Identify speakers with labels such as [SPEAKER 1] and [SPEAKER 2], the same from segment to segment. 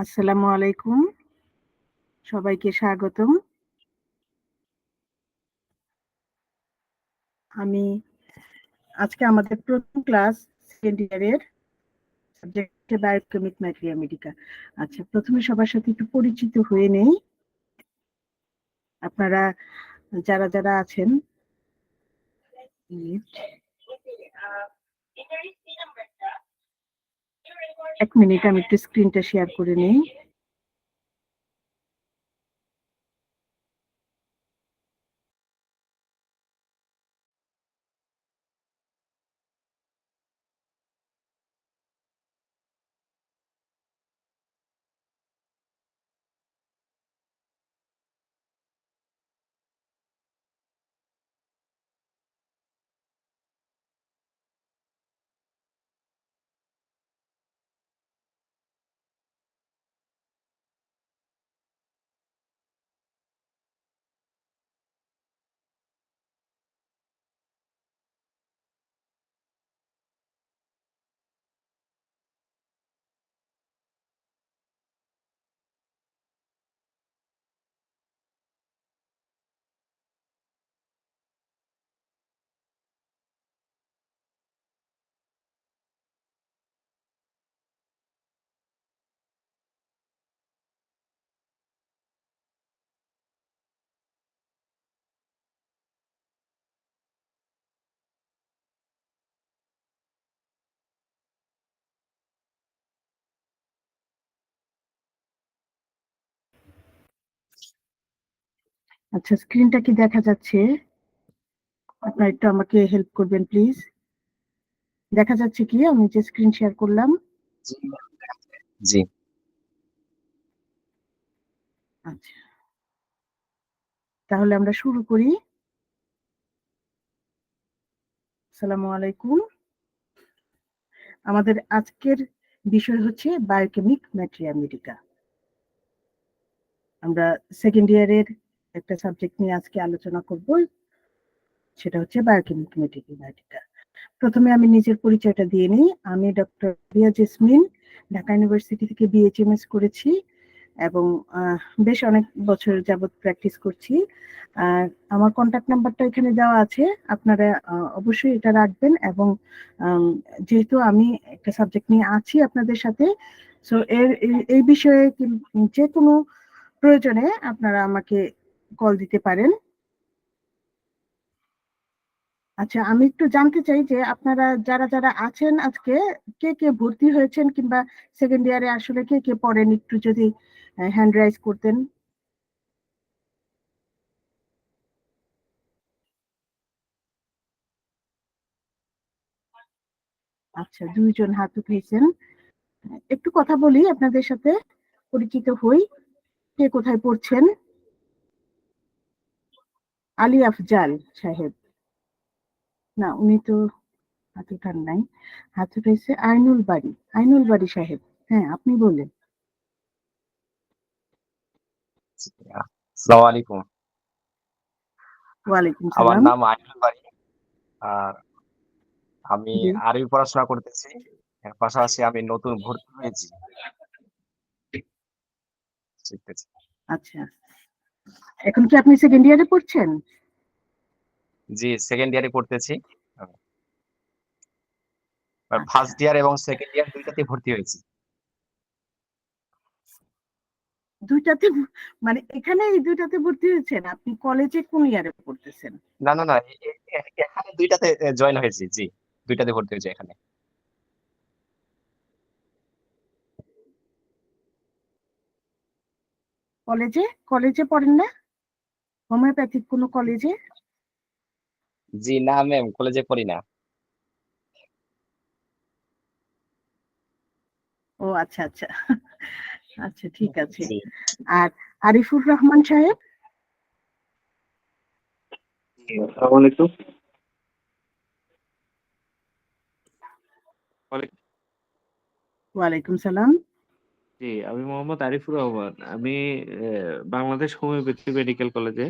[SPEAKER 1] আসসালামু আলাইকুম। সবাইকে স্বাগতম। আমি আজকে আমাদের প্রথম ক্লাস সেকেন্ড ইয়ারের সাবজেক্টে বায়োকেমিক ম্যাটেরিয়া মেডিকা আচ্ছা প্রথমে সবার সাথে একটু পরিচিত হয়ে নেই। আপনারা যারা যারা আছেন এক মিনিট আমি একটু স্ক্রিনটা শেয়ার করে নিই। আচ্ছা স্ক্রিনটা কি দেখা যাচ্ছে? আপনার একটু আমাকে হেল্প করবেন প্লিজ দেখা যাচ্ছে কি? আমি যে স্ক্রিন শেয়ার করলাম।
[SPEAKER 2] জি
[SPEAKER 1] আচ্ছা। তাহলে আমরা শুরু করি। আসসালামু আলাইকুম। আমাদের আজকের বিষয় হচ্ছে বায়োকেমিক ম্যাটেরিয়া মেডিকা আমরা সেকেন্ড ইয়ারের একটা সাবজেক্ট নিয়ে আজকে আলোচনা করব, সেটা হচ্ছে বায়োকেমিক মেডিকা প্রথমে আমি নিজের পরিচয়টা দিয়ে নিই। আমি ডক্টর রিয়া জেসমিন, ঢাকা ইউনিভার্সিটি থেকে বিএইচএমএস করেছি এবং বেশ অনেক বছর যাবত প্র্যাকটিস করছি। আর আমার কন্ট্যাক্ট নাম্বারটা এখানে দেওয়া আছে, আপনারা অবশ্যই এটা রাখবেন এবং যেহেতু আমি একটা সাবজেক্ট নিয়ে আছি আপনাদের সাথে সো এর এই বিষয়ে যে কোনো প্রয়োজনে আপনারা আমাকে কল দিতে পারেন। আচ্ছা আমি একটু জানতে চাই যে আপনারা যারা যারা আছেন আজকে, কে কে ভর্তি হয়েছেন কিংবা সেকেন্ড ইয়ারে আসলে কে কে পড়েন? একটু যদি হ্যান্ড রাইজ করতেন। আচ্ছা দুইজন হাত উঠেছেন একটু কথা বলি আপনাদের সাথে, পরিচিত হই, কে কোথায় পড়ছেন? আলী আফজাল সাহেব। না উনি তো হাত উঠান নাই। হাত উঠেছে আইনুল বাড়ি আইনুল বাড়ি সাহেব। হ্যাঁ আপনি বলেন।
[SPEAKER 2] আসসালামু আলাইকুম।
[SPEAKER 1] ওয়ালাইকুম
[SPEAKER 2] আমার নাম আইনুল বাড়ি আর আমি। আরবি পড়াশোনা করতেছি। এর পাশাপাশি আমি নতুন ভর্তি হয়েছি।
[SPEAKER 1] আচ্ছা। এখন কি আপনি সেকেন্ড ইয়ারে পড়ছেন?
[SPEAKER 2] জি সেকেন্ড ইয়ারে পড়তেছি।
[SPEAKER 1] আচ্ছা।
[SPEAKER 2] ফার্স্ট ইয়ার এবং সেকেন্ড ইয়ার দুইটাতে ভর্তি হয়েছি।
[SPEAKER 1] দুইটাতে মানে এখানে এই দুইটাতে ভর্তি হয়েছেন? আপনি কলেজে কোন ইয়ারে পড়তেছেন?
[SPEAKER 2] না না না এখানে দুইটাতে জয়েন হয়েছি জি। দুইটাতে ভর্তি হয়েছি এখানে।
[SPEAKER 1] কলেজে? কলেজে পড়েন না? হোমিওপ্যাথিক কোনো কলেজে?
[SPEAKER 2] জি না ম্যাম কলেজে পড়ি না।
[SPEAKER 1] ও আচ্ছা আচ্ছা। আচ্ছা ঠিক আছে। আর আরিফুর রহমান সাহেব?
[SPEAKER 3] আসসালামু আলাইকুম।
[SPEAKER 1] ওয়ালাইকুম সালাম।
[SPEAKER 3] জি, আমি মোহাম্মদ আরিফুর রহমান। আমি বাংলাদেশ হোমিওপ্যাথি মেডিকেল কলেজে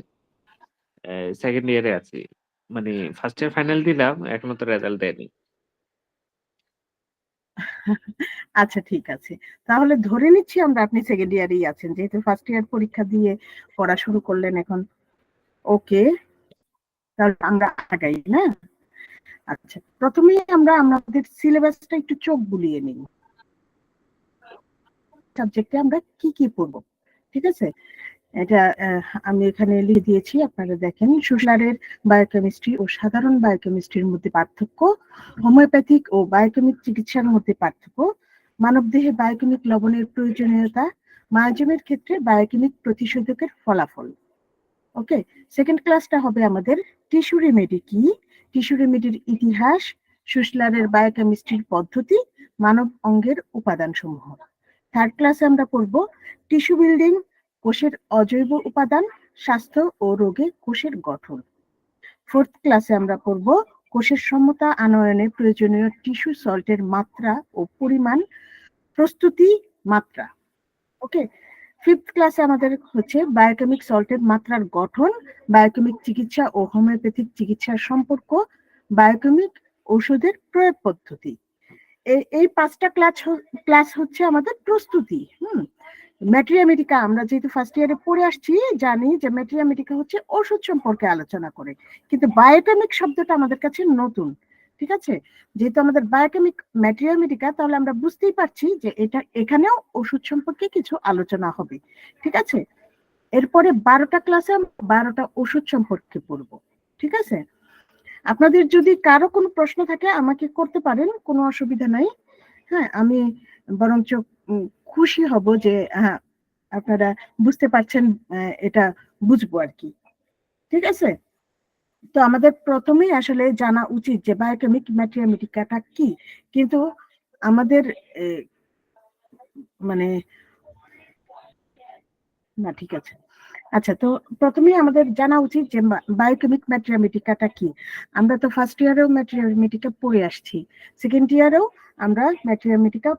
[SPEAKER 3] সেকেন্ড ইয়ারে আছি। মানে ফার্স্ট ইয়ার ফাইনাল দিলাম এখনও তো রেজাল্ট দেয়নি।
[SPEAKER 1] আচ্ছা ঠিক আছে। তাহলে ধরে নিচ্ছি আমরা আপনি সেকেন্ড ইয়ারেই আছেন, যেহেতু ফার্স্ট ইয়ার পরীক্ষা দিয়ে পড়া শুরু করলেন এখন। ওকে তাহলে আমরা আগাই, না? আচ্ছা প্রথমেই আমরা, আমাদের সিলেবাসটা একটু চোখ বুলিয়ে নিই। সাবজেক্টে আমরা কি কি পড়ব, ঠিক আছে? এটা আমি এখানে লিখে দিয়েছি, আপনারা দেখেন সুশলারের বায়োকেমিস্ট্রি ও সাধারণ বায়োকেমিস্ট্রির মধ্যে পার্থক্য হোমিওপ্যাথিক ও বায়োকেমিক চিকিৎসার মধ্যে পার্থক্য, মানবদেহে বায়োকেমিক লবণের প্রয়োজনীয়তা মায়াজমের ক্ষেত্রে বায়োকেমিক প্রতিষেধকের ফলাফল। ওকে সেকেন্ড ক্লাসটা হবে আমাদের টিস্যু রেমেডি কি? টিস্যু রেমেডির ইতিহাস সুশলারের বায়োকেমিস্ট্রির পদ্ধতি, মানব অঙ্গের উপাদান সমূহ থার্ড ক্লাসে আমরা পড়ব টিস্যু বিল্ডিং কোষের অজৈব উপাদান, স্বাস্থ্য ও রোগে কোষের গঠন। ফোর্থ ক্লাসে আমরা পড়ব কোষের সমতা আনয়নে প্রয়োজনীয় টিস্যু সল্টের মাত্রা ও পরিমাণ, প্রস্তুতি মাত্রা। ওকে ফিফথ ক্লাসে আমাদের হচ্ছে বায়োকেমিক সল্টের মাত্রার গঠন বায়োকেমিক চিকিৎসা ও হোমিওপ্যাথিক চিকিৎসার সম্পর্ক বায়োকেমিক ঔষধের প্রয়োগ পদ্ধতি। এই পাঁচটা ক্লাস ক্লাস হচ্ছে আমাদের প্রস্তুতি, হুম? ম্যাট্রিয়ামেডিকা আমরা যেহেতু ফার্স্ট ইয়ারে পড়ে আসছি, জানি যে ম্যাট্রিয়ামেডিকা হচ্ছে ওষুধ সম্পর্কে আলোচনা করে, কিন্তু বায়োকেমিক শব্দটা আমাদের কাছে নতুন, ঠিক আছে? যেহেতু আমাদের বায়োকেমিক ম্যাটেরিয়ামেডিকা তাহলে আমরা বুঝতেই পারছি যে এটা, এখানেও ওষুধ সম্পর্কে কিছু আলোচনা হবে, ঠিক আছে? এরপরে বারোটা ক্লাসে বারোটা ওষুধ সম্পর্কে পড়ব, ঠিক আছে? আপনাদের যদি কারও কোনো প্রশ্ন থাকে, আমাকে করতে পারেন, কোনো অসুবিধা নাই। হ্যাঁ আমি বরঞ্চ খুশি হব যে হ্যাঁ আপনারা বুঝতে পারছেন এটা বুঝব আর কি। ঠিক আছে? তো আমাদের প্রথমেই আসলে জানা উচিত যে বায়োকেমিক ম্যাটেরিয়ামেটিকাটা কি? কিন্তু আমাদের মানে না, ঠিক আছে। আচ্ছা তো প্রথমেই আমাদের জানা উচিত যে বায়োকেমিক ম্যাটেরিয়ামেটিকাটা কি? আমরা তো ফার্স্ট ইয়ারেও ম্যাটেরিয়ামেটিকা পড়ে আসছি সেকেন্ড ইয়ারেও আমরা ম্যাটেরিয়ামেটিকা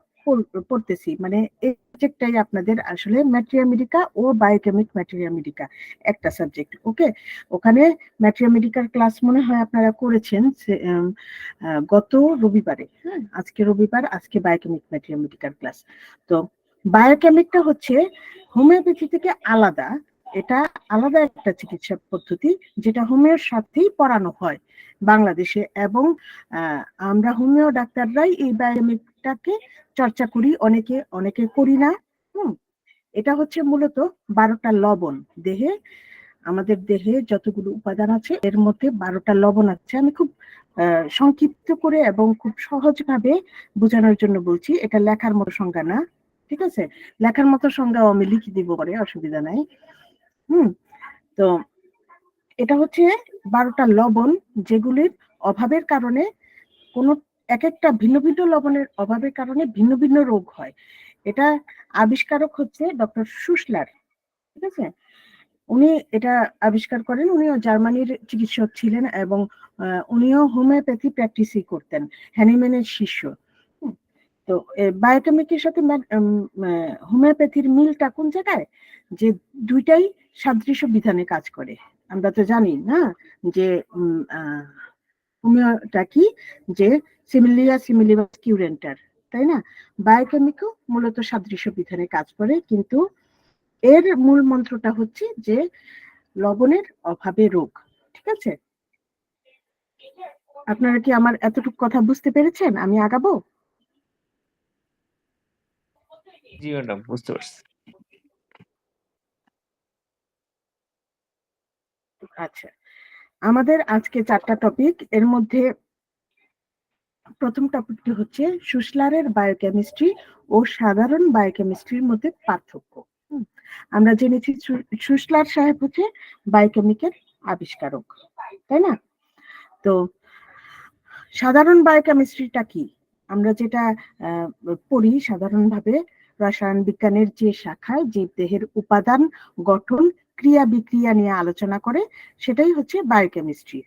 [SPEAKER 1] পড়তেছি। মানে সাবজেক্টটাই আপনাদের আসলে ম্যাটেরিয়ামেটিকা ও বায়োকেমিক ম্যাটেরিয়ামেটিকা একটা সাবজেক্ট ওকে ওখানে ম্যাটেরিয়ামেটিকার ক্লাস মনে হয় আপনারা করেছেন গত রবিবারে হ্যাঁ? আজকে রবিবার, আজকে বায়োকেমিক ম্যাটেরিয়ামেটিকার ক্লাস তো বায়োকেমিকটা হচ্ছে হোমিওপ্যাথি থেকে আলাদা এটা আলাদা একটা চিকিৎসা পদ্ধতি, যেটা হোমিওর সাথেই পড়ানো হয় বাংলাদেশে এবং আমরা হোমিও ডাক্তাররাই এই বায়োকেমিকটাকে চর্চা করি, অনেকে অনেকে করি না, হুম? এটা হচ্ছে মূলত বারোটা লবণ দেহে, আমাদের দেহে যতগুলো উপাদান আছে, এর মধ্যে বারোটা লবণ আছে। আমি খুব সংক্ষিপ্ত করে এবং খুব সহজভাবে বোঝানোর জন্য বলছি, এটা লেখার মতো সংজ্ঞা না, ঠিক আছে? লেখার মতো সংজ্ঞাও আমি লিখে দিব পরে, অসুবিধা নাই। হুম, তো এটা হচ্ছে বারোটা লবণ যেগুলির অভাবের কারণে কোন এক একটা ভিন্ন ভিন্ন লবণের অভাবের কারণে ভিন্ন ভিন্ন রোগ হয়। এটা আবিষ্কারক হচ্ছে ডক্টর সুশলার, ঠিক আছে? উনি এটা আবিষ্কার করেন, উনিও জার্মানির চিকিৎসক ছিলেন এবং উনিও হোমিওপ্যাথি প্র্যাকটিসই করতেন, হ্যানিম্যানের শিষ্য। তো বায়োকেমিকের সাথে হোমিওপ্যাথির মিলটা কোন জায়গায়? যে দুইটাই সাদৃশ্য বিধানে কাজ করে। আমরা তো জানি, না? যে হোমিওটা কি? যে সিমিলিয়া সিমিলিবাস কিউরেন্টার তাই না? বায়োকেমিকও মূলত সাদৃশ্য বিধানে কাজ করে, কিন্তু এর মূল মন্ত্রটা হচ্ছে যে লবণের অভাবে রোগ, ঠিক আছে? আপনারা কি আমার এতটুকু কথা বুঝতে পেরেছেন? আমি আগাবো?
[SPEAKER 3] জি ম্যাডাম, বুঝতে পারছি।
[SPEAKER 1] আচ্ছা আমাদের আজকে চারটা টপিক এর মধ্যে প্রথম টপিকটি হচ্ছে সুশলারের বায়োকেমিস্ট্রি ও সাধারণ বায়োকেমিস্ট্রির মধ্যে পার্থক্য। আমরা জেনেছি সুশলার সাহেব হচ্ছে বায়োকেমিকের আবিষ্কারক, তাই না? তো সাধারণ বায়োকেমিস্ট্রিটা কি? আমরা যেটা পড়ি সাধারণভাবে রসায়ন বিজ্ঞানের যে শাখায় জীবদেহের উপাদান গঠন, ক্রিয়া বিক্রিয়া নিয়ে আলোচনা করে, সেটাই হচ্ছে বায়োকেমিস্ট্রি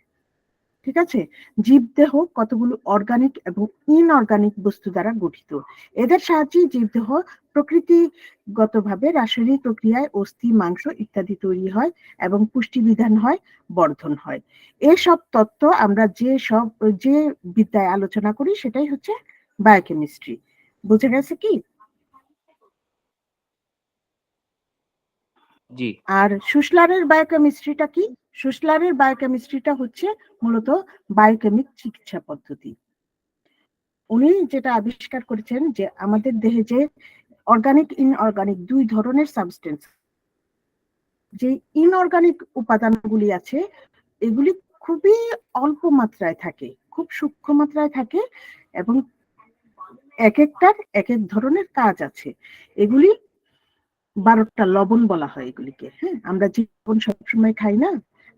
[SPEAKER 1] ঠিক আছে? জীবদেহ কতগুলো অর্গানিক এবং ইনঅর্গানিক বস্তু দ্বারা গঠিত। এদের সাহায্যে জীবদেহ প্রকৃতিগতভাবে রাসায়নিক প্রক্রিয়ায় অস্থি, মাংস ইত্যাদি তৈরি হয় এবং পুষ্টি বিধান হয়, বর্ধন হয়। এসব তত্ত্ব আমরা যে সব, যে বিদ্যায় আলোচনা করি, সেটাই হচ্ছে বায়োকেমিস্ট্রি বুঝে গেছে কি?
[SPEAKER 3] জি।
[SPEAKER 1] আর সুশলারের বায়োকেমিস্ট্রিটা কি? সুশলারের বায়োকেমিস্ট্রিটা হচ্ছে মূলত বায়োকেমিক চিকিৎসা পদ্ধতি। উনি যেটা আবিষ্কার করেছেন যে আমাদের দেহে যে অর্গানিক ইনঅর্গানিক দুই ধরনের সাবস্টেন্স যে ইনঅর্গানিক উপাদানগুলি আছে, এগুলি খুবই অল্প মাত্রায় থাকে, খুব সূক্ষ্ম মাত্রায় থাকে এবং এক একটার এক এক ধরনের কাজ আছে। এগুলি বারোটা লবণ বলা হয় এগুলিকে হ্যাঁ? আমরা যে লবণ সবসময় খাই না,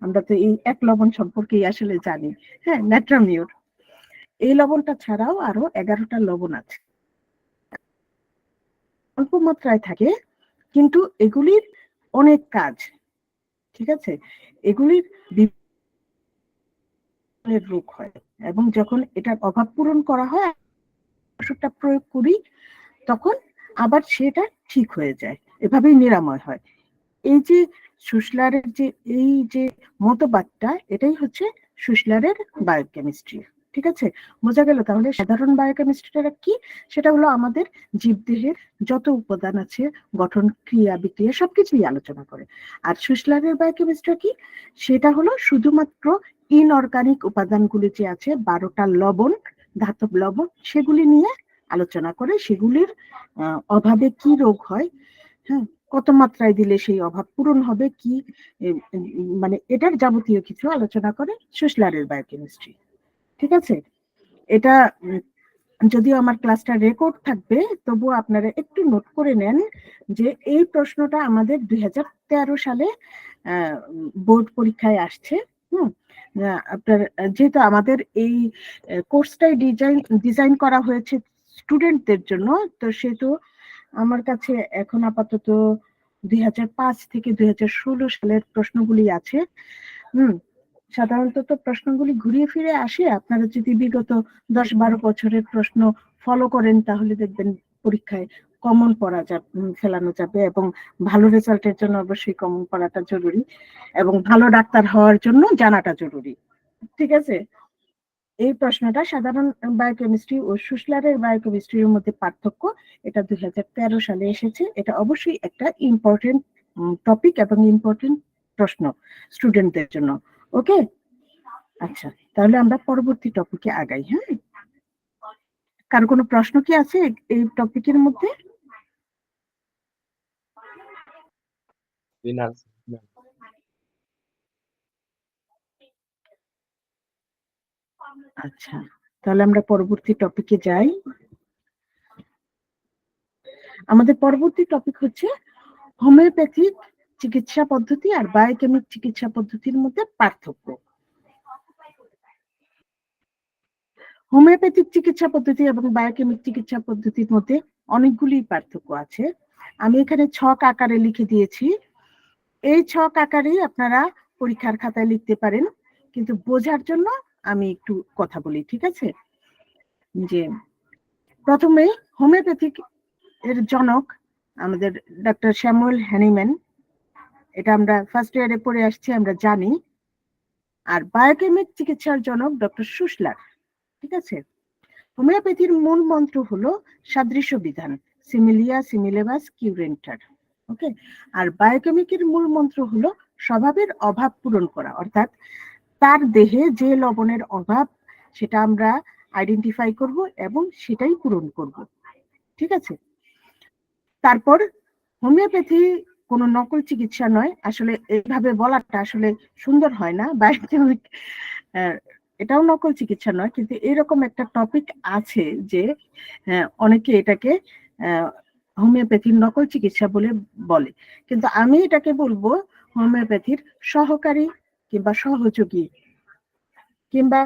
[SPEAKER 1] আমরা তো এই এক লবণ সম্পর্কেই আসলে জানি হ্যাঁ? ন্যাট্রামিউর এই লবণটা ছাড়াও আরও এগারোটা লবণ আছে। অল্প মাত্রায় থাকে, কিন্তু এগুলির অনেক কাজ, ঠিক আছে? এগুলির রোগ হয়, এবং যখন এটার অভাব পূরণ করা হয়, ওষুধটা প্রয়োগ করি, তখন আবার সেটা ঠিক হয়ে যায়। এভাবেই নিরাময় হয়। এই যে সুশলারের যে, এই যে মতবাদটা, এটাই হচ্ছে সুশলারের বায়োকেমিস্ট্রি ঠিক আছে? বোঝা গেল তাহলে সাধারণ বায়োকেমিস্ট্রিটা কি? সেটা হলো আমাদের জীবদেহের যত উপাদান আছে, গঠন, ক্রিয়া, বিক্রিয়া, সবকিছুই আলোচনা করে। আর সুশলারের বায়োকেমিস্ট্রি কি? সেটা হলো শুধুমাত্র ইনঅর্গানিক উপাদানগুলি যে আছে, বারোটা লবণ, ধাতব লবণ, সেগুলি নিয়ে আলোচনা করে, সেগুলির অভাবে কি রোগ হয় হ্যাঁ কত মাত্রায় দিলে সেই অভাব পূরণ হবে? কি মানে এটার যাবতীয় কিছু আলোচনা করে সুশলারের বায়োকেমিস্ট্রি ঠিক আছে? এটা যদিও আমার ক্লাসটা রেকর্ড থাকবে তবুও আপনারা একটু নোট করে নেন যে এই প্রশ্নটা আমাদের দুই হাজার তেরো সালে বোর্ড পরীক্ষায় আসছে, হুম? আপনার, যেহেতু আমাদের এই কোর্সটাই ডিজাইন ডিজাইন করা হয়েছে স্টুডেন্টদের জন্য, তো সেহেতু আমার কাছে এখন আপাতত দুই হাজার পাঁচ থেকে দুই হাজার ষোলো সালের প্রশ্নগুলি আছে। হুম, সাধারণত প্রশ্নগুলি ঘুরিয়ে ফিরে আসে। আপনারা যদি বিগত দশ বারো বছরের প্রশ্ন ফলো করেন, তাহলে দেখবেন পরীক্ষায় কমন পড়া যাবে ফেলানো যাবে এবং ভালো রেজাল্টের জন্য অবশ্যই কমন পড়াটা জরুরি এবং ভালো ডাক্তার হওয়ার জন্য জানাটা জরুরি। ঠিক আছে? এই প্রশ্নটা সাধারণ বায়োকেমিস্ট্রি ও সুশলারের বায়োকেমিস্ট্রির মধ্যে পার্থক্য, এটা দুই হাজার তেরো সালে এসেছে। এটা অবশ্যই একটা ইম্পর্টেন্ট টপিক এবং ইম্পর্টেন্ট প্রশ্ন স্টুডেন্টদের জন্য। ওকে আচ্ছা তাহলে আমরা পরবর্তী টপিকে আগাই হ্যাঁ? কার কোনো প্রশ্ন কি আছে এই টপিকের মধ্যে? আচ্ছা তাহলে আমরা পরবর্তী টপিকে যাই। আমাদের পরবর্তী টপিক হচ্ছে হোমিওপ্যাথিক চিকিৎসা পদ্ধতি আর বায়োকেমিক চিকিৎসা পদ্ধতির মধ্যে পার্থক্য। হোমিওপ্যাথিক চিকিৎসা পদ্ধতি এবং বায়োকেমিক চিকিৎসা পদ্ধতির মধ্যে অনেকগুলি পার্থক্য আছে। আমি এখানে ছক আকারে লিখে দিয়েছি। এই ছক আকারেই আপনারা পরীক্ষার খাতায় লিখতে পারেন, কিন্তু বোঝার জন্য আমি একটু কথা বলি, ঠিক আছে? যে প্রথমে হোমিওপ্যাথিক এর জনক আমাদের ডক্টর শ্যামুয়েল হ্যানিম্যান, এটা আমরা ফার্স্ট ইয়ারে পড়ে আসছি, আমরা জানি। আর বায়োকেমিক চিকিৎসার জনক ডক্টর সুশলার ঠিক আছে? হোমিওপ্যাথির মূল মন্ত্র হলো সাদৃশ্য বিধান, সিমিলিয়া, সিমিলেবাস, কিউরেন্টার ওকে আর বায়োকেমিকের মূল মন্ত্র হলো স্বভাবের অভাব পূরণ করা, অর্থাৎ তার দেহে যে লবণের অভাব সেটা আমরা আইডেন্টিফাই করব এবং সেটাই পূরণ করব। ঠিক আছে? তারপর হোমিওপ্যাথি কোনো নকল চিকিৎসা নয়। আসলে এইভাবে বলাটা আসলে সুন্দর হয় না বায়োকেমিক এটাও নকল চিকিৎসা নয় কিন্তু এরকম একটা টপিক আছে যে আহ, অনেকে এটাকে হোমিওপ্যাথির নকল চিকিৎসা বলে বলে। কিন্তু আমি এটাকে বলব হোমিওপ্যাথির সহকারী কিংবা সহযোগী। কিংবা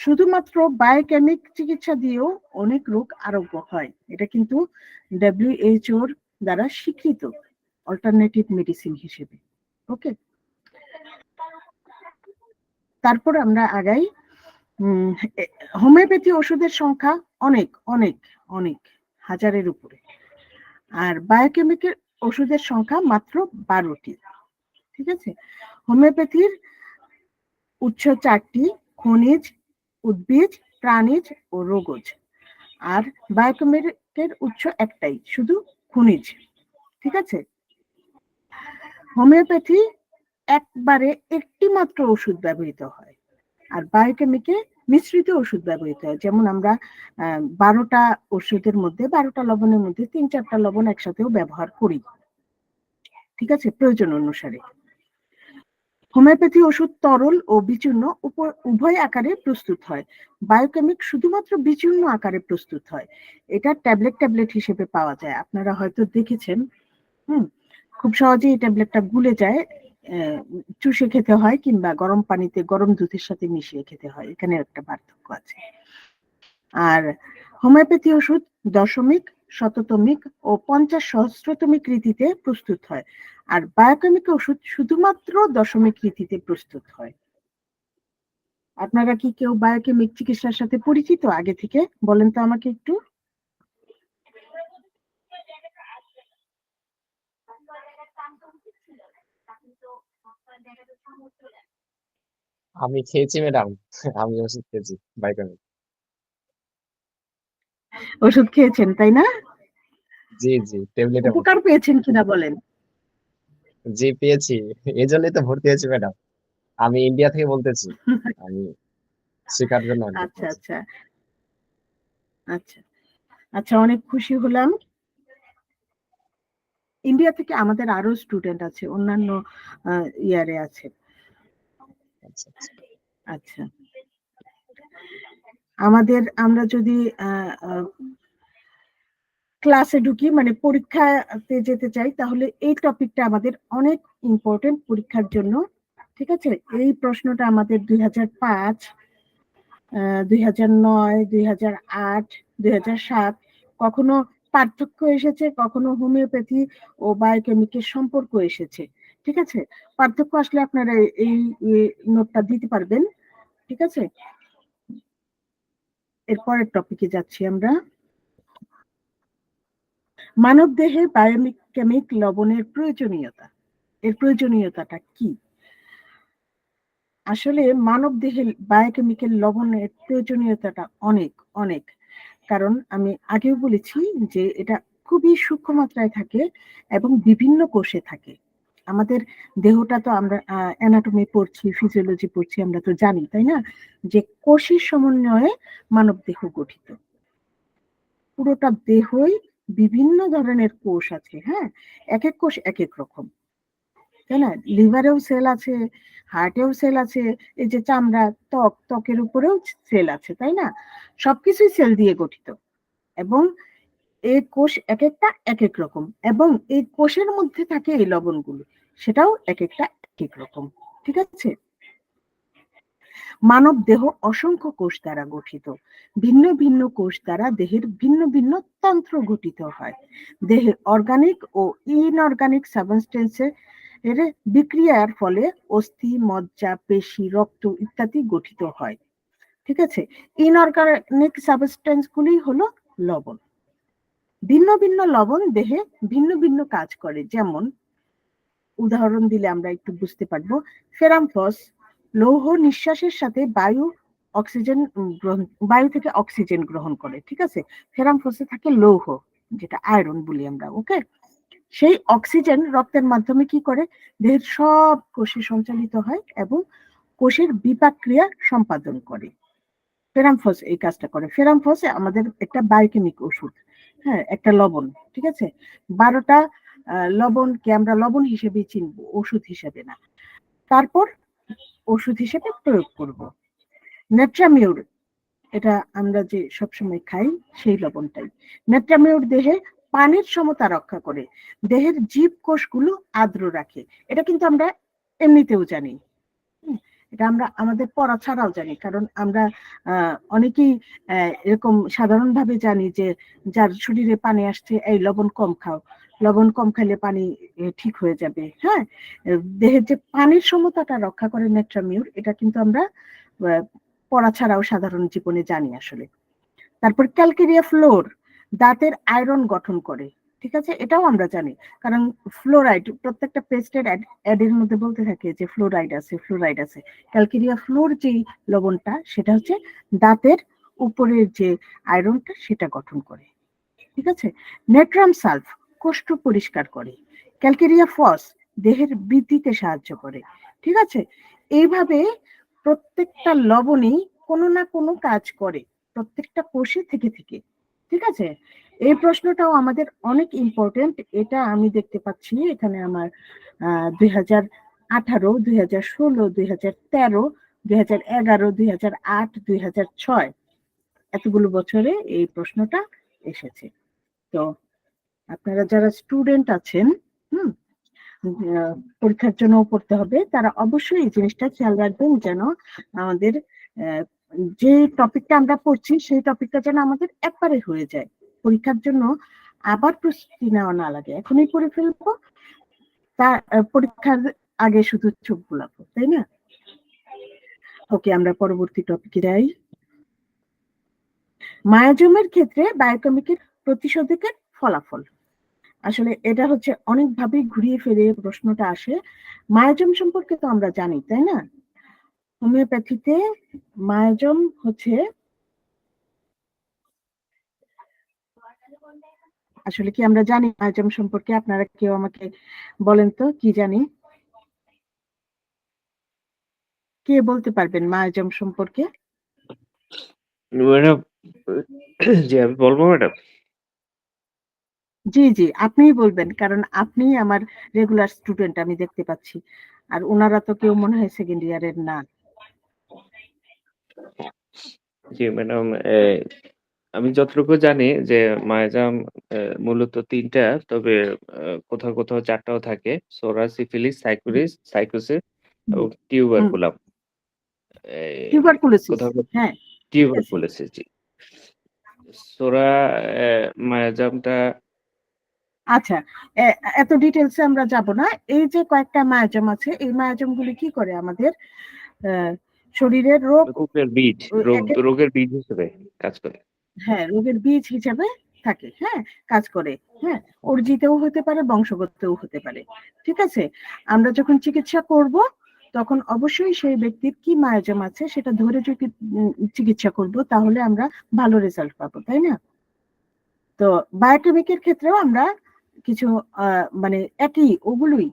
[SPEAKER 1] শুধুমাত্র বায়োকেমিক চিকিৎসা দিয়েও অনেক রোগ আরোগ্য হয়। এটা কিন্তু ডাব্লিউএইচওর দ্বারা স্বীকৃত অল্টারনেটিভ মেডিসিন হিসেবে। ওকে তারপর আমরা আগাই। হোমিওপ্যাথি ওষুধের সংখ্যা অনেক অনেক অনেক, হাজারের উপরে। আর বায়োকেমিকের ওষুধের সংখ্যা মাত্র বারোটি। ঠিক আছে? হোমিওপ্যাথির উৎস চারটি, খনিজ, উদ্ভিজ, প্রাণীজ ও রোগজ। আর বায়োকেমের রোগের উৎস একটাই, শুধু খনিজ। ঠিক আছে? হোমিওপ্যাথি একবারে একটি মাত্র ওষুধ ব্যবহৃত হয়। আর বায়োকেমিকে মিশ্রিত ওষুধ ব্যবহৃত হয়। যেমন আমরা বারোটা ওষুধের মধ্যে, বারোটা লবণের মধ্যে তিন চারটা লবণ একসাথেও ব্যবহার করি। ঠিক আছে? প্রয়োজন অনুসারে। হোমিওপ্যাথি ওষুধ তরল ও বিচূর্ণ উভয় আকারে প্রস্তুত হয়। বায়োকেমিক শুধুমাত্র বিচূর্ণ আকারে প্রস্তুত হয়। এটা ট্যাবলেট ট্যাবলেট হিসেবে পাওয়া যায়। আপনারা হয়তো দেখেছেন, হুম, খুব সহজেই এই ট্যাবলেটটা গুলে যায় চুষে খেতে হয় কিংবা গরম পানিতে, গরম দুধের সাথে মিশিয়ে খেতে হয়। এখানে একটা পার্থক্য আছে। আর হোমিওপ্যাথি ওষুধ দশমিক, শততমিক ও পঞ্চাশ সহস্রতমিক রীতিতে প্রস্তুত হয়। আর বায়োকেমিক ওষুধ শুধুমাত্র দশমিক রীতিতে প্রস্তুত হয়। আপনারা কি কেউ বায়োকেমিক চিকিৎসার সাথে পরিচিত? আগে থেকে বলেন তো আমাকে একটু।
[SPEAKER 2] আমি খেয়েছি ম্যাডাম আমি ওষুধ খেয়েছি বাইকামি
[SPEAKER 1] ওষুধ খেয়েছেন তাই না?
[SPEAKER 2] জি জি ট্যাবলেটে
[SPEAKER 1] উপকার পেয়েছেন কিনা বলেন?
[SPEAKER 2] জি পেয়েছি। এই জন্যই তো ভর্তি হয়েছি ম্যাডাম। আমি ইন্ডিয়া থেকে বলতেছি। আমি শেখার জন্য
[SPEAKER 1] আচ্ছা আচ্ছা। আচ্ছা। আচ্ছা অনেক খুশি হলাম। ইন্ডিয়া থেকে আমাদের আরও স্টুডেন্ট আছে অন্যান্য ইয়ারে আছে।
[SPEAKER 2] আচ্ছা আচ্ছা।
[SPEAKER 1] আচ্ছা। আমাদের আমরা যদি ক্লাসে ঢুকি মানে পরীক্ষাতে যেতে চাই, তাহলে এই টপিকটা আমাদের অনেক ইম্পর্টেন্ট পরীক্ষার জন্য, ঠিক আছে? এই প্রশ্নটা আমাদের দুই হাজার পাঁচ দুই হাজার নয়, দুই হাজার আট, দুই হাজার সাত, কখনো পার্থক্য এসেছে, কখনো হোমিওপ্যাথি ও বায়োকেমিকের সম্পর্ক এসেছে, ঠিক আছে? পার্থক্য আসলে আপনারা এই নোটটা দিতে পারবেন, ঠিক আছে? এরপরের টপিকে যাচ্ছি আমরা। মানব দেহে বায়োকেমিক লবণের প্রয়োজনীয়তা। এর প্রয়োজনীয়তাটা কি? আসলে মানব দেহে বায়োকেমিক্যাল লবণের প্রয়োজনীয়তাটা অনেক অনেক। কারণ আমি আগেও বলেছি যে এটা খুবই সূক্ষ্ম মাত্রায় থাকে এবং বিভিন্ন কোষে থাকে। আমাদের দেহটা তো আমরা অ্যানাটমি পড়ছি ফিজিওলজি পড়ছি, আমরা তো জানি, তাই না? যে কোষের সমন্বয়ে মানব দেহ গঠিত। পুরোটা দেহই বিভিন্ন ধরনের কোষ আছে হ্যাঁ? এক এক কোষ এক এক রকম। তাই না? লিভারেও সেল আছে, হার্টেও সেল আছে, এই যে চামড়া, ত্বক, ত্বকের উপরেও সেল আছে, তাই না? সবকিছুই সেল দিয়ে গঠিত। এবং এই কোষ এক একটা এক এক রকম। এবং এই কোষের মধ্যে থাকে এই লবণগুলো, সেটাও এক একটা এক এক রকম। ঠিক আছে? মানব দেহ অসংখ্য কোষ দ্বারা গঠিত। ভিন্ন ভিন্ন কোষ দ্বারা দেহের ভিন্ন ভিন্ন তন্ত্র গঠিত হয়। দেহের অর্গানিক ও ইনঅর্গানিক সাবস্টেন্সের এর বিক্রিয়ার ফলে অস্থি, মজ্জা, পেশি, রক্ত ইত্যাদি গঠিত হয়। ঠিক আছে? ইনঅর্গানিক সাবস্টেন্স গুলি হলো লবণ। ভিন্ন ভিন্ন লবণ দেহে ভিন্ন ভিন্ন কাজ করে। যেমন, উদাহরণ দিলে আমরা একটু বুঝতে পারব ফেরামফস লৌহ নিঃশ্বাসের সাথে বায়ু অক্সিজেন গ্রহণ, বায়ু থেকে অক্সিজেন গ্রহণ করে, ঠিক আছে? ফেরামফসে থাকে লৌহ, যেটা আয়রন বলি আমরা, ওকে? সেই অক্সিজেন রক্তের মাধ্যমে কি করে? দেহের সব কোষে সঞ্চালিত হয় এবং কোষের বিপাক ক্রিয়া সম্পাদন করে। ফেরামফস এই কাজটা করে। ফেরামফস আমাদের একটা বায়োকেমিক ওষুধ হ্যাঁ একটা লবণ, ঠিক আছে? বারোটা লবণকে আমরা লবণ হিসেবে চিনব, ওষুধ হিসেবে না। তারপর ওষুধ হিসেবে প্রয়োগ করব। নেট্রামিউর এটা আমরা যে সবসময় খাই, সেই লবণটাই। নেট্রামিউর দেহে পানির সমতা রক্ষা করে। দেহের জীব কোষগুলো আর্দ্র রাখে। এটা কিন্তু আমরা এমনিতেও জানি। এটা আমরা আমাদের পড়া ছাড়াও জানি। কারণ আমরা অনেকেই এরকম সাধারণভাবে জানি যে যার শরীরে পানি আসছে, এই লবণ কম খাও। লবণ কম খাইলে পানি ঠিক হয়ে যাবে হ্যাঁ? দেহের যে পানির সমতাটা রক্ষা করে নেট্রামিউর এটা কিন্তু আমরা পড়া ছাড়াও সাধারণ জীবনে জানি আসলে। তারপর ক্যালকেরিয়া ফ্লোর দাঁতের আয়রন গঠন করে, ঠিক আছে? এটাও আমরা জানি। কারণ ফ্লোরাইড প্রত্যেকটা পেস্টের অ্যাডের মধ্যে বলতে থাকে যে ফ্লোরাইড আছে ফ্লোরাইড আছে। ক্যালকেরিয়া ফ্লোর যেই লবণটা, সেটা হচ্ছে দাঁতের উপরের যে আয়রনটা সেটা গঠন করে, ঠিক আছে? নেট্রাম সালফ কোষ্ঠ পরিষ্কার করে। ক্যালকেরিয়া ফস দেহের বৃদ্ধিতে সাহায্য করে। ঠিক আছে? এইভাবে প্রত্যেকটা লবণই কোনো না কোনো কাজ করে, প্রত্যেকটা কোষে থেকে থেকে। ঠিক আছে? এই প্রশ্নটাও আমাদের অনেক ইম্পর্টেন্ট এটা আমি দেখতে পাচ্ছি এখানে আমার দুই হাজার আঠারো, দুই হাজার ষোলো, দুই হাজার তেরো, দুই হাজার এগারো, দুই হাজার আট, দুই হাজার ছয়। এতগুলো বছরে এই প্রশ্নটা এসেছে। তো আপনারা যারা স্টুডেন্ট আছেন, হুম পরীক্ষার জন্য পড়তে হবে, তারা অবশ্যই এই জিনিসটা খেয়াল রাখবেন যেন আমাদের যে টপিকটা আমরা পড়ছি, সেই টপিকটা যেন আমাদের একবারে হয়ে যায়। পরীক্ষার জন্য আবার প্রস্তুতি নেওয়া না লাগে। এখনই করে ফেলব, তা পরীক্ষার আগে শুধু চোখ গোলাবো তাই না? ওকে, আমরা পরবর্তী টপিকে যাই। মায়াজমের ক্ষেত্রে বায়োকেমিকের প্রতিষেধকের ফলাফল। আসলে এটা হচ্ছে অনেকভাবেই ঘুরিয়ে ফিরে প্রশ্নটা আসে। মায়াজম সম্পর্কে তো আমরা জানি, তাই না? হোমিওপ্যাথিতে মায়াজম হচ্ছে আসলে কি আমরা জানি মায়াজম সম্পর্কে? আপনারা কেউ আমাকে বলেন তো, কি জানি? কে বলতে পারবেন মায়াজম সম্পর্কে?
[SPEAKER 3] ম্যাডাম জি আমি বলব ম্যাডাম?
[SPEAKER 1] জি জি আপনিই বলবেন কারণ আপনি আমার রেগুলার স্টুডেন্ট আমি দেখতে পাচ্ছি। আর ওনারা তো কেউ মনে হয় সেকেন্ড ইয়ারের না।
[SPEAKER 3] জি ম্যাডাম আমি যতটুকু জানি যে মায়াজাম মূলত তিনটা তবে কোথাও কোথাও চারটাও থাকে। সোরা সিফিলিস সাইকোরিস সাইকোসিস এবং টিউবারকুলাম
[SPEAKER 1] টিউবারকুলোসিস
[SPEAKER 3] কোথাও কোথাও
[SPEAKER 1] হ্যাঁ।
[SPEAKER 3] টিউবারকুলোসিস জি। সোরা মায়াজামটা
[SPEAKER 1] আচ্ছা এত ডিটেলসে আমরা যাব না। এই যে কয়েকটা মায়াজম আছে এই মায়াজম গুলি কি করে আমাদের শরীরের রোগ
[SPEAKER 3] রোগের বীজ রোগের বীজ হিসেবে কাজ করে।
[SPEAKER 1] হ্যাঁ রোগের বীজ হিসেবে থাকে হ্যাঁ কাজ করে হ্যাঁ অর্জিতেও হতে পারে বংশগতও হতে পারে ঠিক আছে? আমরা যখন চিকিৎসা করব তখন অবশ্যই সেই ব্যক্তির কি মায়াজম আছে সেটা ধরে যদি চিকিৎসা করব তাহলে আমরা ভালো রেজাল্ট পাবো তাই না? তো বায়োকেমিকের ক্ষেত্রেও আমরা কিছু মানে একই, ওগুলোই।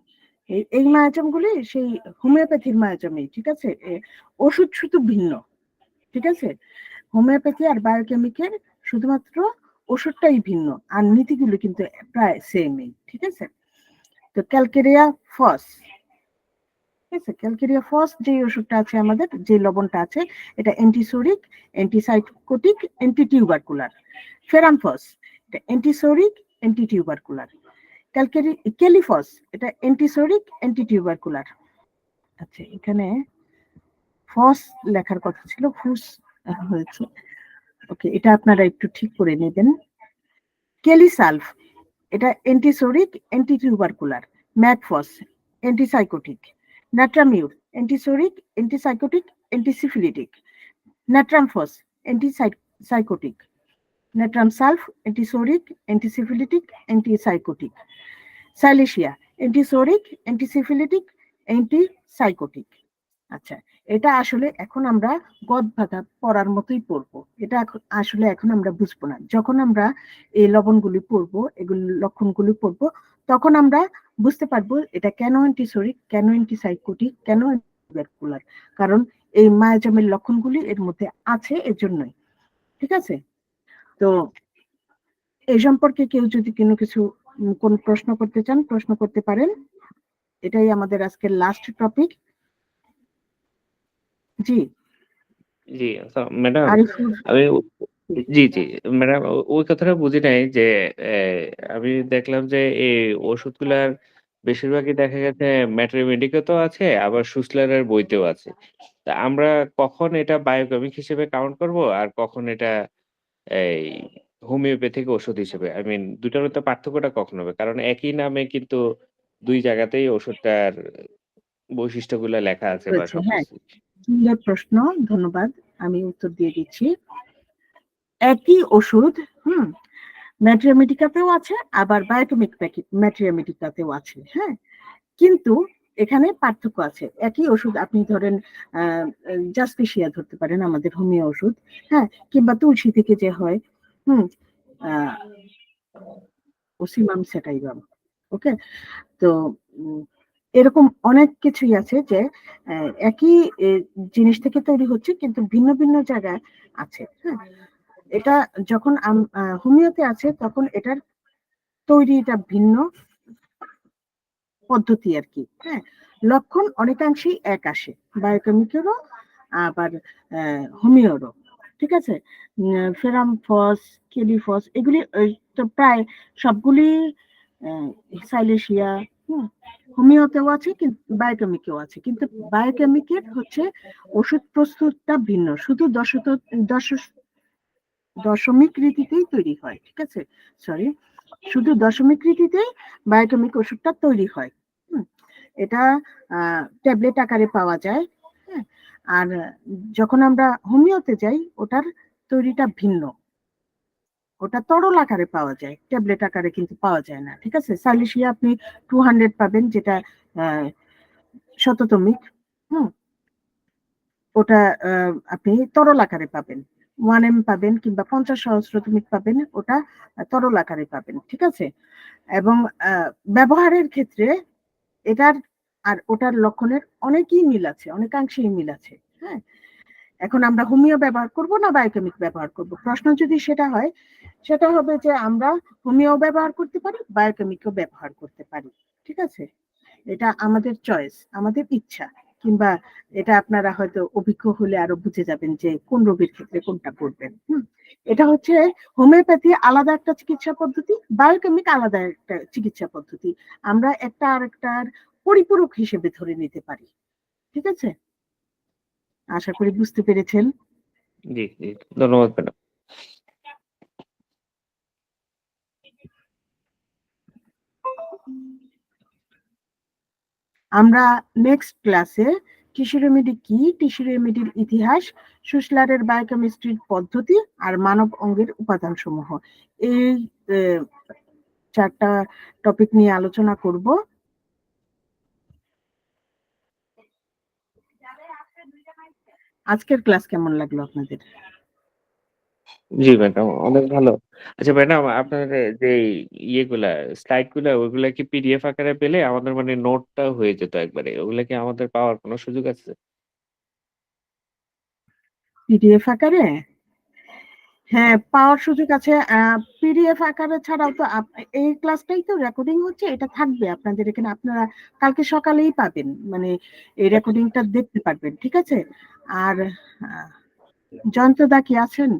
[SPEAKER 1] এই- মায়াজমগুলি সেই হোমিওপ্যাথির মায়াজমই, ঠিক আছে? ওষুধ শুধু ভিন্ন, ঠিক আছে? হোমিওপ্যাথি আর বায়োকেমিকের শুধুমাত্র ওষুধটাই ভিন্ন, আর নীতিগুলো কিন্তু প্রায় সেমই ঠিক আছে? তো ক্যালকেরিয়া ফস, ঠিক আছে? ক্যালকেরিয়া ফস যে ওষুধটা আছে আমাদের যে লবণটা আছে, এটা antipsoric antipsychotic antitubercular ferrum phos এটা antipsoric antitubercular calcarea kali phos এটা অ্যান্টিসোরিক অ্যান্টিটিউবারকুলার আচ্ছা এখানে ফস লেখার কথা ছিল, ফুস হয়েছে। ওকে, এটা আপনারা একটু ঠিক করে নেবেন। কেলিসালফ এটা antipsoric antitubercular mag phos antisycotic natrum mur antipsoric antisycotic antisyphilitic natrum phos antisycotic natrum sulph, antipsoric, antisyphilitic, antisycotic. Silicea, antipsoric, antisyphilitic, antisycotic. আচ্ছা এটা আসলে এখন আমরা গদভাতা পড়ার মতোই পড়ব। এটা আসলে এখন আমরা বুঝব না। যখন আমরা এই লবণগুলি পড়ব, এগুলি, লক্ষণগুলি পড়ব, তখন আমরা বুঝতে পারব এটা কেন অ্যান্টিসোরিক, কেন অ্যান্টিসাইকোটিক, কেন কারণ এই মায়াজামের লক্ষণগুলি এর মধ্যে আছে এর জন্যই ঠিক আছে? তো এই সম্পর্কে কেউ যদি কোনো কিছু কোন প্রশ্ন করতে চান প্রশ্ন করতে পারেন। এটাই আমাদের আজকের লাস্ট টপিক জি।
[SPEAKER 3] জি ম্যাডাম আমি জি জি ম্যাডাম ওই কথাটা বুঝি নাই যে আমি দেখলাম যে এই ওষুধগুলার বেশিরভাগই দেখা গেছে ম্যাট্রিমেডিকেতেও আছে আবার সুসলারের বইতেও আছে। তা আমরা কখন এটা বায়োকেমিক হিসেবে কাউন্ট করব আর কখন এটা এই হোমিওপ্যাথিক ওষুধ হিসেবে আই মিন দুটার মধ্যে পার্থক্যটা কখন হবে? কারণ একই নামে কিন্তু দুই জায়গাতেই ওষুধটার বৈশিষ্ট্যগুলো লেখা আছে বা
[SPEAKER 1] রয়েছে, হ্যাঁ। সুন্দর প্রশ্ন ধন্যবাদ আমি উত্তর দিয়ে দিচ্ছি। একই ওষুধ হুম ম্যাট্রিয়ামেডিকাতেও আছে আবার বায়োকেমিক ম্যাট্রিয়ামেডিকাতেও আছে হ্যাঁ। কিন্তু এখানে পার্থক্য আছে। একই ওষুধ আপনি ধরেন জাস্পিসিয়া ধরতে পারেন, আমাদের হোমিও ওষুধ হ্যাঁ কিংবা তুলসী থেকে যে হয়, হুম ওসিমাম সেটাইবাম ওকে? তো এরকম অনেক কিছুই আছে যে একই জিনিস থেকে তৈরি হচ্ছে, কিন্তু ভিন্ন ভিন্ন জায়গায় আছে হ্যাঁ। এটা যখন হোমিওতে আছে, তখন এটার তৈরিটা ভিন্ন পদ্ধতি আর কি হ্যাঁ? লক্ষণ অনেকাংশেই এক আসে, বায়োকেমিকেরও, আবার হোমিওরও, ঠিক আছে? ফেরাম ফস কেলিফস এগুলি তো প্রায় সবগুলি সাইলেশিয়া, হুম, হোমিওতেও আছে কিন্তু বায়োকেমিকেও আছে, কিন্তু বায়োকেমিকের হচ্ছে ওষুধ প্রস্তুতটা ভিন্ন, শুধু দশত, দশ, দশমিক রীতিতেই তৈরি হয়, ঠিক আছে? সরি শুধু দশমিক রীতিতেই বায়োকেমিক ওষুধটা তৈরি হয়। এটা ট্যাবলেট আকারে পাওয়া যায় হ্যাঁ? আর যখন আমরা হোমিওতে যাই, ওটার তৈরিটা ভিন্ন। ওটা তরল আকারে পাওয়া যায় ট্যাবলেট আকারে কিন্তু পাওয়া যায় না, ঠিক আছে? সালিশিয়া আপনি টু হান্ড্রেড পাবেন, যেটা শততমিক, হুম? ওটা আপনি তরল আকারে পাবেন। ওয়ান এম পাবেন কিংবা পঞ্চাশ সহস্রতমিক পাবেন, ওটা তরল আকারে পাবেন, ঠিক আছে? এবং ব্যবহারের ক্ষেত্রে এটার আর ওটার লক্ষণের অনেকই মিল আছে, অনেকাংশেই মিল আছে হ্যাঁ? এখন আমরা হোমিও ব্যবহার করব না বায়োকেমিক ব্যবহার করব? প্রশ্ন যদি সেটা হয়, সেটা হবে যে আমরা হোমিও ব্যবহার করতে পারি, বায়োকেমিকও ব্যবহার করতে পারি, ঠিক আছে? এটা আমাদের চয়েস আমাদের ইচ্ছা। কিংবা এটা আপনারা হয়তো অভিজ্ঞ হলে আরও বুঝে যাবেন যে কোন রোগীর ক্ষেত্রে কোনটা করবেন এটা হচ্ছে হোমিওপ্যাথি আলাদা একটা চিকিৎসা পদ্ধতি, বায়োকেমিক আলাদা একটা চিকিৎসা পদ্ধতি। আমরা একটা আর আরেকটার পরিপূরক হিসেবে ধরে নিতে পারি, ঠিক আছে? আশা করি বুঝতে পেরেছেন।
[SPEAKER 3] ধন্যবাদ ম্যাডাম।
[SPEAKER 1] আমরা নেক্সট ক্লাসে টিস্যু রেমেডি কি টিস্যু রেমেডির ইতিহাস সুসলারের বায়োকেমিস্ট্রির পদ্ধতি আর মানব অঙ্গের উপাদান সমূহ এই চারটা টপিক নিয়ে আলোচনা করব। আজকের ক্লাস কেমন লাগল আপনাদের?
[SPEAKER 3] জি ম্যাডাম অনেক ভালো। আচ্ছা ম্যাডাম আপনার যে ইয়েগুলা স্লাইডগুলা ওইগুলা কি পিডিএফ আকারে পেলে আমাদের মানে নোটটা হয়ে যেত একবারে? ওগুলা কি আমাদের পাওয়ার কোনো সুযোগ আছে?
[SPEAKER 1] পিডিএফ আকারে? হ্যাঁ পাওয়ার সুযোগ আছে। পিডিএফ আকারে ছাড়াও তো আপ- এই ক্লাসটাই তো রেকর্ডিং হচ্ছে এটা থাকবে। আপনাদের এখানে আপনারা কালকে সকালেই পাবেন। মানে এই রেকর্ডিংটা দেখতে পারবেন ঠিক আছে? আর আহ, জয়ন্তদা কি আছেন?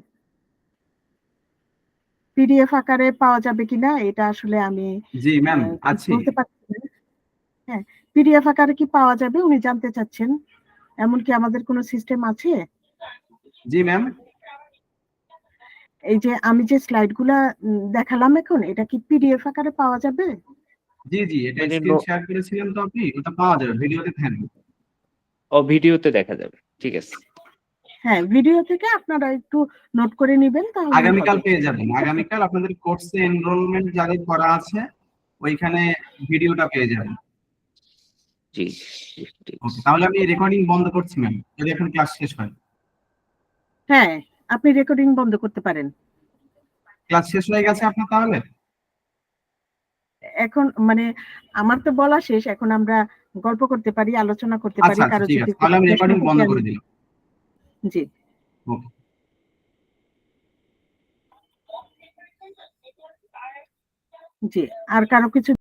[SPEAKER 1] পিডিএফ আকারে পাওয়া যাবে কিনা এটা আসলে আমি
[SPEAKER 4] জি ম্যাম আছি।
[SPEAKER 1] হ্যাঁ পিডিএফ আকারে কি পাওয়া যাবে উনি জানতে চাচ্ছেন। এমন কি আমাদের কোনো সিস্টেম আছে?
[SPEAKER 4] জি ম্যাম
[SPEAKER 1] এই যে আমি যে স্লাইডগুলা দেখালাম এখন এটা কি পিডিএফ আকারে পাওয়া যাবে?
[SPEAKER 4] জি জি এটা স্ক্রিন শেয়ার করেছিলেন তো আপনি ওটা পাওয়া যাবে ভিডিওতে থাকবে।
[SPEAKER 3] ও ভিডিওতে দেখা যাবে ঠিক আছে।
[SPEAKER 1] হ্যাঁ ভিডিও থেকে আপনারা একটু নোট করে নেবেন তাহলে
[SPEAKER 4] আগামীকাল। পেয়ে যাবেন। আগামীকাল আপনাদের কোর্সে এনরোলমেন্ট যাদের করা আছে ওইখানে ভিডিওটা পেয়ে যাবেন।
[SPEAKER 3] জি
[SPEAKER 4] তাহলে আমি রেকর্ডিং বন্ধ করছি ম্যাম যদি এখন ক্লাস শেষ হয়।
[SPEAKER 1] হ্যাঁ আপনি রেকর্ডিং বন্ধ করতে পারেন।
[SPEAKER 4] ক্লাস শেষ হয়ে গেছে আপনার তাহলে?
[SPEAKER 1] এখন মানে আমার তো বলা শেষ এখন আমরা গল্প করতে পারি আলোচনা করতে পারি
[SPEAKER 4] আচ্ছা আচ্ছা কারও
[SPEAKER 1] যদি
[SPEAKER 4] তাহলে আমি রেকর্ডিং বন্ধ করে দিলাম।
[SPEAKER 1] জি। জি আর কারও কিছু